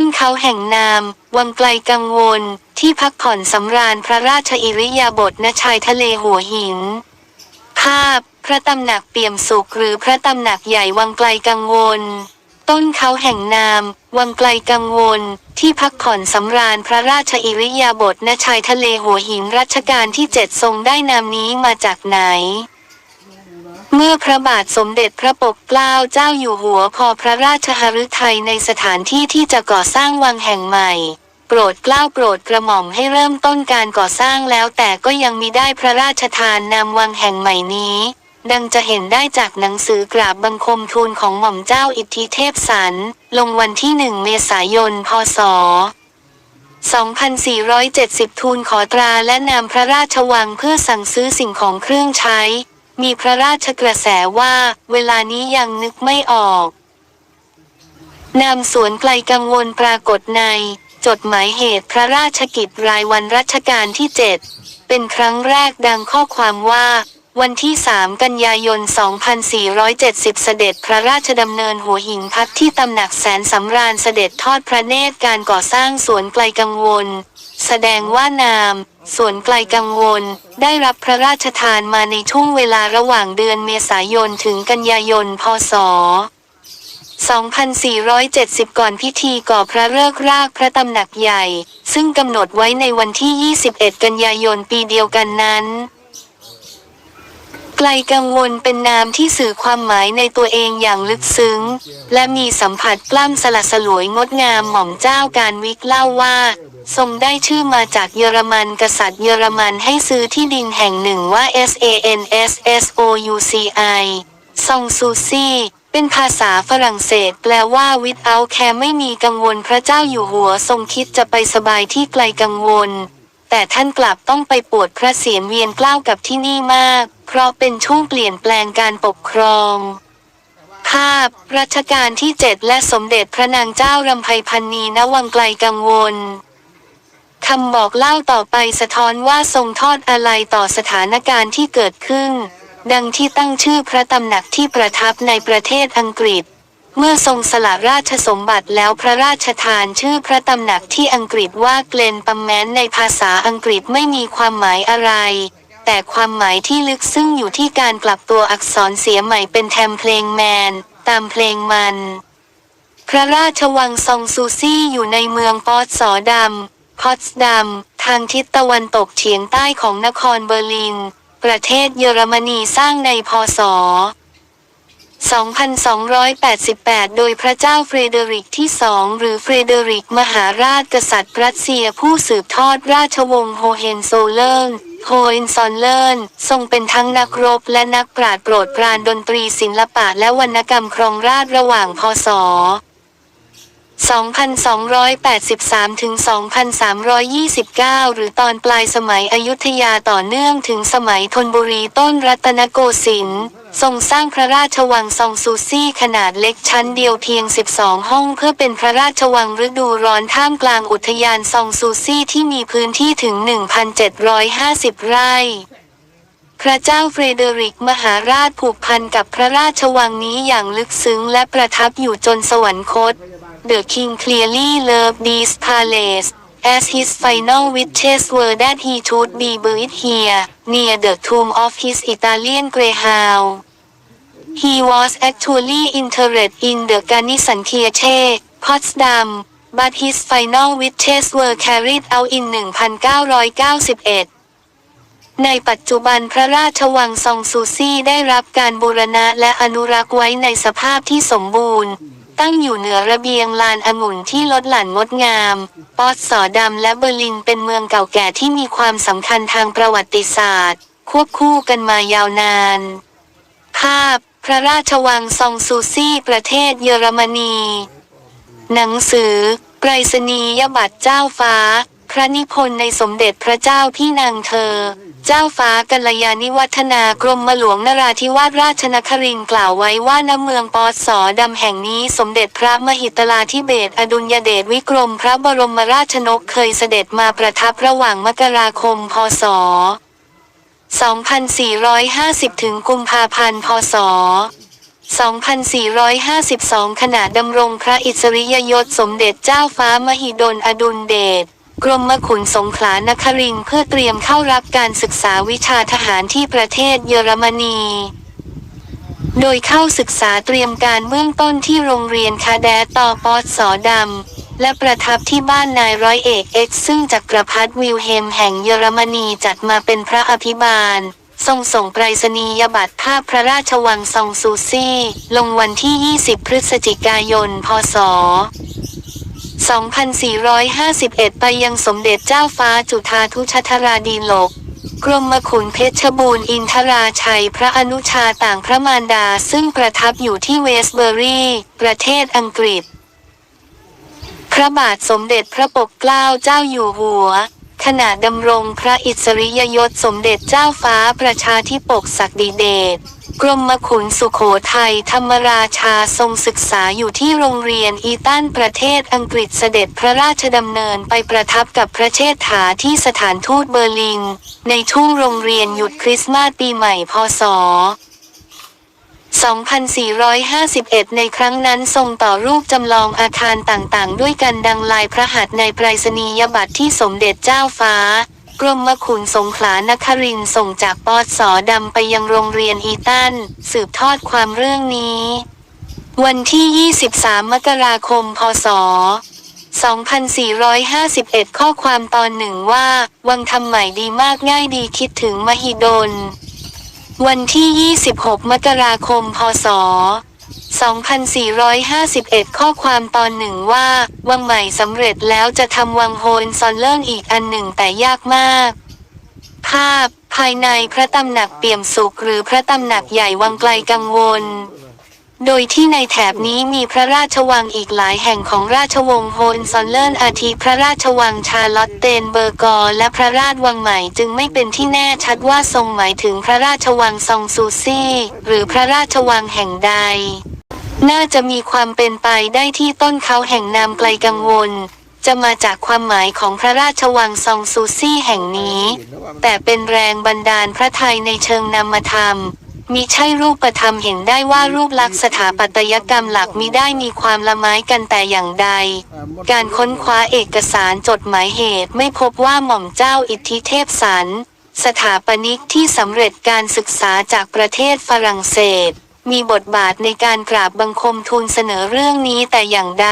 นเขาแห่งนาม วังไกลกังวล ที่พักผ่อนสำราญพระราชอิริยาบถณชายทะเลหัวหิน ภาพ พระตำหนักเปี่ยมสุขหรือพระตำหนักใหญ่วังไกลกังวล ต้นเขาแห่งนาม วังไกลกังวล ที่พักผ่อนสำราญพระราชอิริยาบถณชายทะเลหัวหินรัชกาลที่เจ็ดทรงได้นามนี้มาจากไหน เมื่อพระบาทสมเด็จพระปกเกล้าเจ้าอยู่หัวพอพระราชหฤทัยในสถานที่ที่จะก่อสร้างวังแห่งใหม่ โปรดเกล้าโปรดกระหม่อมให้เริ่มต้นการก่อสร้างแล้วแต่ก็ยังมีได้พระราชทานนามวังแห่งใหม่นี้ ดังจะเห็นได้จากหนังสือกราบบังคมทูลของหม่อมเจ้าอิทธิเทพสันลงวันที่หนึ่งเมษายนพศ2470 ทูลขอตราและนามพระราชวังเพื่อสั่งซื้อสิ่งของเครื่องใช้ มีพระราชกระแสว่าเวลานี้ยังนึกไม่ออก นามสวนไกลกังวลปรากฏใน จดหมายเหตุพระราชกิจรายวันรัชกาลที่7เป็นครั้งแรกดังข้อความว่า วันที่ 3 กันยายน 2470 เสด็จพระราชดำเนินหัวหินพักที่ตำหนักแสนสำราญเสด็จทอดพระเนตรการก่อสร้างสวนไกลกังวล แสดงว่านาม สวนไกลกังวล ได้รับพระราชทานมาในช่วงเวลาระหว่างเดือนเมษายนถึงกันยายน พศ 2470 ก่อนพิธีก่อพระเลิกรากพระตำหนักใหญ่ ซึ่งกำหนดไว้ในวันที่ 21 กันยายนปีเดียวกันนั้น ไกลกังวลเป็นนามที่สื่อความหมายในตัวเองอย่างลึกซึ้ง และมีสัมผัสกล้ำสลัดสลวยงดงามหม่อมเจ้าการวิกเล่าว่า ทรงได้ชื่อมาจากเยอรมันกษัตริย์เยอรมันให้ซื้อที่ดินแห่งหนึ่งว่า S A N S S O U C I ซองซูซี่เป็นภาษาฝรั่งเศสแปลว่า without care ไม่มีกังวลพระเจ้าอยู่หัวทรงคิดจะไปสบายที่ไกลกังวล แต่ท่านกลับต้องไปปวดพระเสียรเวียนเกล้าวกับที่นี่มาก เพราะเป็นช่วงเปลี่ยนแปลงการปกครอง ภาพรัชกาลที่เจ็ดและสมเด็จพระนางเจ้ารำไพพันนีณวังไกลกังวลคำบอกเล่าต่อไปสะท้อนว่าทรงทอดอะไรต่อสถานการณ์ที่เกิดขึ้น ดังที่ตั้งชื่อพระตำหนักที่ประทับในประเทศอังกฤษ เมื่อทรงสละราชสมบัติแล้วพระราชทานชื่อพระตำหนักที่อังกฤษว่าเกลนปัมแมนในภาษาอังกฤษไม่มีความหมายอะไร แต่ความหมายที่ลึกซึ้งอยู่ที่การกลับตัวอักษรเสียใหม่เป็นแทมเพลงแมน ตามเพลงมัน พระราชวังซองซูซี่อยู่ในเมืองปอตสอดำพอตสดัมทางทิศตะวันตกเฉียงใต้ของนครเบอร์ลิน ประเทศเยอรมนีสร้างในพศ2288 โดยพระเจ้าเฟรเดริกที่สองหรือเฟรเดริกมหาราชกษัตริย์รัสเซียผู้สืบทอดราชวงศ์โฮเฮนโซเลร์น โฮเอนซอนเลร์นทรงเป็นทั้งนักรบและนักปราดโปรดปรานดนตรีศิลปะและวรรณกรรมครองราชระหว่างพศ2,283 ถึง 2,329 หรือตอนปลายสมัยอยุธยาต่อเนื่องถึงสมัยธนบุรีต้นรัตนโกสินทร์ ทรงสร้างพระราชวังซองซูซี่ขนาดเล็กชั้นเดียวเพียง 12 ห้องเพื่อเป็นพระราชวังฤดูร้อนท่ามกลางอุทยานซองซูซี่ที่มีพื้นที่ถึง 1,750 ไร่ พระเจ้าเฟรเดริกมหาราชผูกพันกับพระราชวังนี้อย่างลึกซึ้งและประทับอยู่จนสวรรคต The King clearly loved this palace as his final wishes were that he should be buried here near the tomb of his Italian greyhound He was actually interested in the Garnison Kirche Potsdam but his final wishes were carried out in 1991ในปัจจุบันพระราชวังซองซูซี่ได้รับการบูรณะและอนุรักษ์ไว้ในสภาพที่สมบูรณ์ ตั้งอยู่เหนือระเบียงลานองุ่นที่ลดหลั่นงดงาม ปอสสอดำและเบอร์ลินเป็นเมืองเก่าแก่ที่มีความสำคัญทางประวัติศาสตร์ ควบคู่กันมายาวนาน ภาพ พระราชวังซองซูซี่ประเทศเยอรมนี หนังสือไปรษนียบัตรเจ้าฟ้า พระนิพนธ์ในสมเด็จพระเจ้าพี่นางเธอ เจ้าฟ้ากัลยาณิวัฒนากรมหลวงนราธิวาสราชนครินทร์กล่าวไว้ว่าณเมืองปอสอดำแห่งนี้สมเด็จพระมหิตลาธิเบศอดุลยเดชวิกรมพระบรมราชนกเคยเสด็จมาประทับระหว่างมกราคมพศ 2450 ถึงกุมภาพันธ์พศ2452 ขณะดำรงพระอิสริยยศสมเด็จเจ้าฟ้ามหิดลอดุลเดช กรมขุนสงขลานครินทร์เพื่อเตรียมเข้ารับการศึกษาวิชาทหารที่ประเทศเยอรมนี โดยเข้าศึกษาเตรียมการเบื้องต้นที่โรงเรียนคาแดตอปอสอดำ และประทับที่บ้านนายร้อยเอกเอ็กซ์ซึ่งจักรพรรดิวิลเฮมแห่งเยอรมนีจัดมาเป็นพระอภิบาลทรงส่งไปรษณียบัตรภาพพระราชวังซองซูซี่ ลงวันที่ 20 พฤศจิกายน พศ 2451 ไปยังสมเด็จเจ้าฟ้าจุฑาทุชธราดีลกกรมขุนเพชรบูรณ์อินทราชัยพระอนุชาต่างพระมารดาซึ่งประทับอยู่ที่เวสเบอรีย์ประเทศอังกฤษ พระบาทสมเด็จพระปกเกล้าเจ้าอยู่หัว ขณะดำรงพระอิสริยยศสมเด็จเจ้าฟ้าประชาธิปกศักดิเดช กรมขุนสุโขทัยธรรมราชาทรงศึกษาอยู่ที่โรงเรียนอีตันประเทศอังกฤษเสด็จพระราชดำเนินไปประทับกับพระเชษฐาที่สถานทูตเบอร์ลิน ในทุ่งโรงเรียนหยุดคริสต์มาสปีใหม่พศ2451 ในครั้งนั้นทรงต่อรูปจำลองอาคารต่างๆ ด้วยกันดังลายพระหัตถ์ในไปรษณียบัตรที่สมเด็จเจ้าฟ้า กรมขุนสงขลานครินส่งจากปอดสอดำไปยังโรงเรียนอีตัน สืบทอดความเรื่องนี้ วันที่ 23 มกราคม พศ 2451 ข้อความตอนหนึ่งว่า วังทำใหม่ดีมากง่ายดีคิดถึงมหิดล วันที่ 26 มกราคม พศ 2451 ข้อความตอนหนึ่งว่า วังใหม่สำเร็จแล้วจะทำวังโฮนซอนเลิงอีกอันหนึ่งแต่ยากมาก ภาพ ภายในพระตำหนักเปี่ยมสุขหรือพระตำหนักใหญ่วังไกลกังวล โดยที่ในแถบนี้มีพระราชวังอีกหลายแห่งของราชวงศ์โฮนซอนเลินอาทิพระราชวังชาลอตเตนเบอร์กอและพระราชวังใหม่จึงไม่เป็นที่แน่ชัดว่าทรงหมายถึงพระราชวังซองซูซี่ หรือพระราชวังแห่งใด น่าจะมีความเป็นไปได้ที่ต้นเขาแห่งนามไกลกังวล จะมาจากความหมายของพระราชวังซองซูซี่แห่งนี้ แต่เป็นแรงบันดาลพระไทยในเชิงนามธรรมมิใช่รูปธรรมเห็นได้ว่ารูปลักษณ์สถาปัตยกรรมหลักมิได้มีความละไม้กันแต่อย่างใด การค้นคว้าเอกสารจดหมายเหตุไม่พบว่าหม่อมเจ้าอิทธิเทพสันสถาปนิกที่สำเร็จการศึกษาจากประเทศฝรั่งเศส มีบทบาทในการกราบบังคมทูลเสนอเรื่องนี้แต่อย่างใด